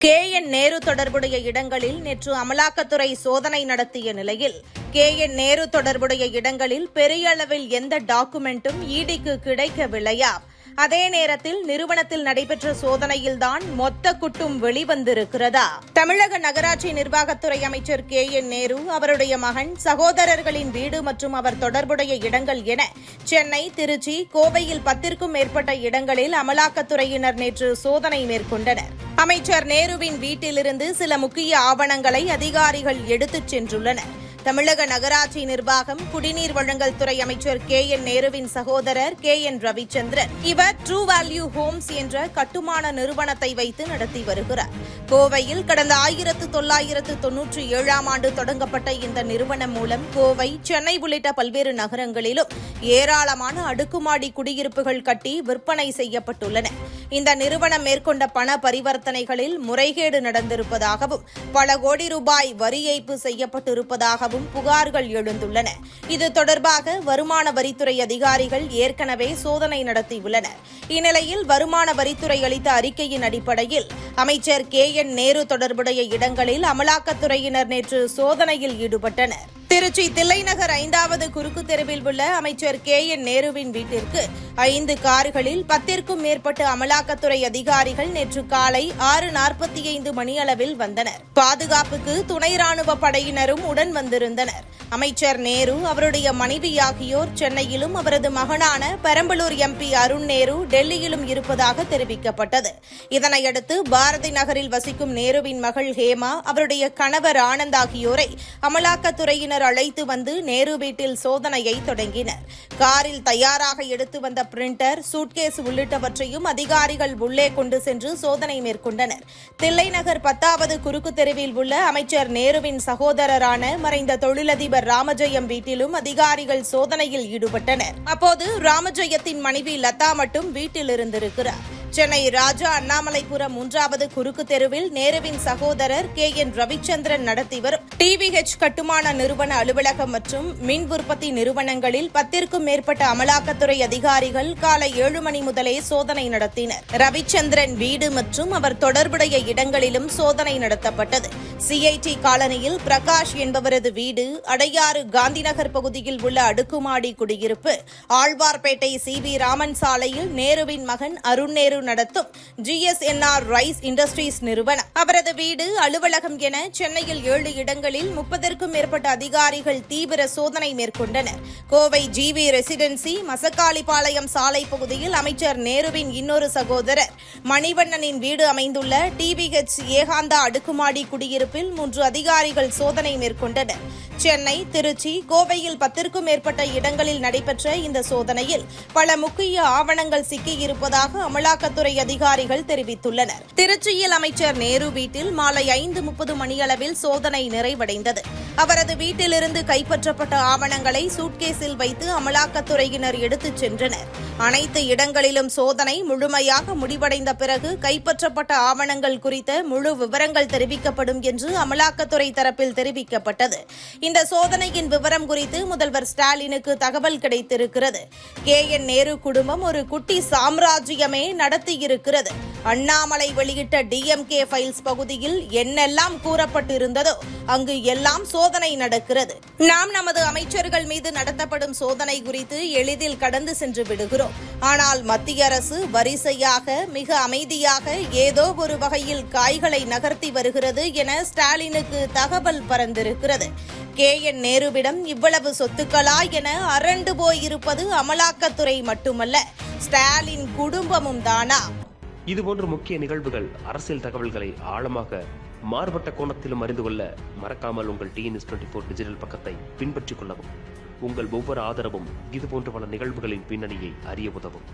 K N Nehru தொடர்புடைய இடங்களில் நேற்று அமலாக்கத்துறை சோதனை நடத்திய நிலையில் கே என் நேரு தொடர்புடைய இடங்களில் பெரிய அளவில் எந்த டாக்குமெண்ட்டும் ஈடிக்கு கிடைக்கவில்லையா? அதே நேரத்தில் நிறுவனத்தில் நடைபெற்ற சோதனையில்தான் மொத்த குட்டும் வெளிவந்திருக்கிறதா? தமிழக நகராட்சி நிர்வாகத்துறை அமைச்சர் கே என் நேரு அவருடைய மகன் சகோதரர்களின் வீடு மற்றும் அவர் தொடர்புடைய இடங்கள் என சென்னை திருச்சி கோவையில் பத்திற்கும் மேற்பட்ட இடங்களில் அமலாக்கத்துறையினர் நேற்று சோதனை மேற்கொண்டனர். அமைச்சர் நேருவின் வீட்டிலிருந்து சில முக்கிய ஆவணங்களை அதிகாரிகள் எடுத்துச் சென்றுள்ளனர். தமிழக நகராட்சி நிர்வாகம் குடிநீர் வழங்கல் துறை அமைச்சர் கே என் நேருவின் சகோதரர் கே என் ரவிச்சந்திரன். இவர் ட்ரூ வேல்யூ ஹோம்ஸ் என்ற கட்டுமான நிறுவனத்தை வைத்து நடத்தி வருகிறார். கோவையில் கடந்த ஆயிரத்து தொள்ளாயிரத்து தொன்னூற்றி ஏழாம் ஆண்டு தொடங்கப்பட்ட இந்த நிறுவனம் மூலம் கோவை சென்னை உள்ளிட்ட பல்வேறு நகரங்களிலும் ஏராளமான அடுக்குமாடி குடியிருப்புகள் கட்டி விற்பனை செய்யப்பட்டுள்ளன. இந்த நிறுவனம் மேற்கொண்ட பண பரிவர்த்தனைகளில் முறைகேடு நடந்திருப்பதாகவும் பல கோடி ரூபாய் வரி ஏய்ப்பு செய்யப்பட்டிருப்பதாகவும் புகார்கள் எழுந்துள்ளன. இது தொடர்பாக வருமான வரித்துறை அதிகாரிகள் ஏற்கனவே சோதனை நடத்தியுள்ளனர். இந்நிலையில் வருமான வரித்துறை அளித்த அறிக்கையின் அடிப்படையில் அமைச்சர் கே என் நேரு தொடர்புடைய இடங்களில் அமலாக்கத்துறையினர் நேற்று சோதனையில் ஈடுபட்டனர். திருச்சி தில்லைநகர் ஐந்தாவது குறுக்கு தெருவில் உள்ள அமைச்சர் கே என் நேருவின் வீட்டிற்கு ஐந்து கார்களில் பத்திற்கும் மேற்பட்ட அமலாக்கத்துறை அதிகாரிகள் நேற்று காலை ஆறு நாற்பத்தி ஐந்து மணியளவில் வந்தனர். பாதுகாப்புக்கு துணை ராணுவ படையினரும் உடன் வந்திருந்தனர். அமைச்சர் நேரு அவருடைய மனைவி ஆகியோர் சென்னையிலும் அவரது மகனான பெரம்பலூர் எம்பி அருண் நேரு டெல்லியிலும் இருப்பதாக தெரிவிக்கப்பட்டது. இதனையடுத்து பாரதி நகரில் வசிக்கும் நேருவின் மகள் ஹேமா அவருடைய கணவர் ஆனந்த் ஆகியோரை அமலாக்கத்துறையினர் அழைத்து வந்து நேரு வீட்டில் சோதனையை தொடங்கினர். காரில் தயாராக எடுத்து வந்த பிரிண்டர் சூட்கேஸ் உள்ளிட்டவற்றையும் அதிகாரிகள் உள்ளே கொண்டு சென்று சோதனை மேற்கொண்டனர். தில்லைநகர் பத்தாவது குறுக்கு தெருவில் உள்ள அமைச்சர் நேருவின் சகோதரரான மறைந்த தொழிலதிபர் ராமஜெயம் வீட்டிலும் அதிகாரிகள் சோதனையில் ஈடுபட்டனர். அப்போது ராமஜெயத்தின் மனைவி லதா மட்டும் வீட்டில் இருந்திருக்கிறார். சென்னை ராஜா அண்ணாமலைபுரம் மூன்றாவது குறுக்கு தெருவில் நேருவின் சகோதரர் கே என் ரவிச்சந்திரன் நடத்தி வரும் டிவிஹெச் கட்டுமான நிறுவன அலுவலகம் மற்றும் மின் உற்பத்தி நிறுவனங்களில் பத்திற்கும் மேற்பட்ட அமலாக்கத்துறை அதிகாரிகள் காலை ஏழு மணி முதலே சோதனை நடத்தினர். ரவிச்சந்திரன் வீடு மற்றும் அவர் தொடர்புடைய இடங்களிலும் சோதனை நடத்தப்பட்டது. சிஐடி காலனியில் பிரகாஷ் என்பவரது வீடு அடையாறு காந்திநகர் பகுதியில் உள்ள அடுக்குமாடி குடியிருப்பு. ஆழ்வார்பேட்டை சி வி ராமன் சாலையில் நேருவின் மகன் அருண் நேரு நடத்தும் ஜிஎஸ்என்ஆர் ரைஸ் இண்டஸ்ட்ரீஸ் நிறுவனம். அவரது வீடு அலுவலகம் என சென்னையில் ஏழு இடங்களில் முப்பதற்கும் மேற்பட்ட அதிகாரிகள் தீவிர சோதனை மேற்கொண்டனர். கோவை ஜிவி ரெசிடென்சி மசக்காளிபாளையம் சாலை பகுதியில் அமைச்சர் நேருவின் இன்னொரு சகோதரர். மணிவண்ணனின் வீடு அமைந்துள்ள டிவிஹெச் ஏகாந்தா அடுக்குமாடி குடியிருப்பில் மூன்று அதிகாரிகள் சோதனை மேற்கொண்டனர். சென்னை திருச்சி கோவையில் பத்திற்கும் மேற்பட்ட இடங்களில் நடைபெற்ற இந்த சோதனையில் பல முக்கிய ஆவணங்கள் சிக்கியிருப்பதாக அமலாக்கத்துறை அதிகாரிகள் தெரிவித்துள்ளனர். திருச்சியில் அமைச்சர் நேரு வீட்டில் மாலை ஐந்து முப்பது மணியளவில் சோதனை நிறைவடைந்தது. அவரது வீட்டிலிருந்து கைப்பற்றப்பட்ட ஆவணங்களை சூட்கேஸில் வைத்து அமலாக்கத்துறையினர் எடுத்துச் சென்றனர். அனைத்து இடங்களிலும் சோதனை முழுமையாக முடிவடைந்த பிறகு கைப்பற்றப்பட்ட ஆவணங்கள் குறித்த முழு விவரங்கள் தெரிவிக்கப்படும் என்று அமலாக்கத்துறை தரப்பில் தெரிவிக்கப்பட்டது. இந்த சோதனையின் விவரம் குறித்து முதல்வர் ஸ்டாலினுக்கு தகவல் கிடைத்திருக்கிறது. கே என் நேரு குடும்பம் ஒரு குட்டி சாம்ராஜ்யமே நடத்தியிருக்கிறது. அண்ணாமலை வெளியிட்ட டிஎம்கே ஃபைல்ஸ் பகுதியில் என்னெல்லாம் கூறப்பட்டிருந்ததோ அங்கு எல்லாம் சோதனை நடக்கிறது. நாம் நமது அமைச்சர்கள் மீது நடத்தப்படும் சோதனை குறித்து எளிதில் கடந்து சென்று விடுகிறோம். ஆனால் மத்திய அரசு வரிசையாக மிக அமைதியாக ஏதோ ஒரு வகையில் காய்களை நகர்த்தி வருகிறது என ஸ்டாலினுக்கு தகவல் பறந்திருக்கிறது கே என் நேருவிடம் இவ்வளவு சொத்துக்களா என அரண்டு போயிருப்பது அமலாக்கத்துறை மட்டுமல்ல ஸ்டாலின் குடும்பமும் தானா? இதுபோன்ற முக்கிய நிகழ்வுகள் அரசியல் தகவல்களை ஆழமாக மாறுபட்ட கோணத்திலும் அறிந்து கொள்ள மறக்காமல் உங்கள் டிஎன்எஸ் டுவெண்ட்டி ஃபோர் டிஜிட்டல் பக்கத்தை பின்பற்றிக் கொள்ளவும். உங்கள் ஒவ்வொரு ஆதரவும் இதுபோன்ற பல நிகழ்வுகளின் பின்னணியை அறிய உதவும்.